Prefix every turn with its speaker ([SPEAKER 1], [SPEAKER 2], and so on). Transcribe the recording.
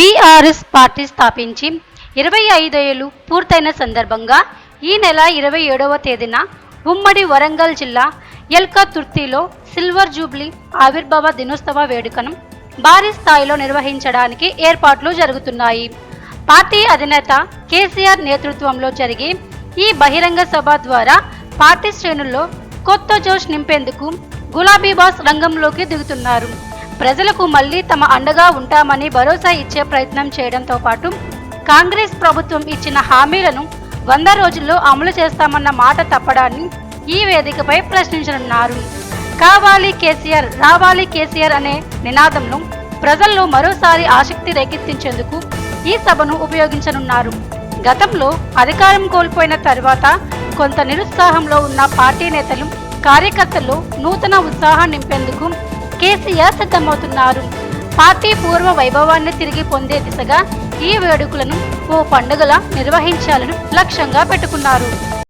[SPEAKER 1] BRS party స్థాపించి ఇరవై ఐదేళ్ళు పూర్తయిన సందర్భంగా ఈ నెల ఇరవై ఏడవ తేదీన ఉమ్మడి వరంగల్ జిల్లా ఎల్కా తుర్తిలో సిల్వర్ జూబ్లీ ఆవిర్భావ దినోత్సవ వేడుకను భారీ స్థాయిలో నిర్వహించడానికి ఏర్పాట్లు జరుగుతున్నాయి. పార్టీ అధినేత కేసీఆర్ నేతృత్వంలో జరిగే ఈ బహిరంగ సభ ద్వారా పార్టీ శ్రేణుల్లో కొత్త జోష్ నింపేందుకు గులాబీ బాస్ రంగంలోకి దిగుతున్నారు. ప్రజలకు మళ్ళీ తమ అండగా ఉంటామని భరోసా ఇచ్చే ప్రయత్నం చేయడంతో పాటు కాంగ్రెస్ ప్రభుత్వం ఇచ్చిన హామీలను వంద రోజుల్లో అమలు చేస్తామన్న మాట తప్పడాన్ని ఈ వేదికపై ప్రశ్నించనున్నారు. కావాలి కేసీఆర్ రావాలి కేసీఆర్ అనే నినాదంను ప్రజల్లో మరోసారి ఆసక్తి రేకెత్తించేందుకు ఈ సభను ఉపయోగించనున్నారు. గతంలో అధికారం కోల్పోయిన తర్వాత కొంత నిరుత్సాహంలో ఉన్న పార్టీ నేతలు కార్యకర్తలు నూతన ఉత్సాహం నింపేందుకు కేసీఆర్ సిద్ధమవుతున్నారు. పార్టీ పూర్వ వైభవాన్ని తిరిగి పొందే దిశగా ఈ వేడుకలను ఓ పండుగలా నిర్వహించాలని లక్ష్యంగా పెట్టుకున్నారు.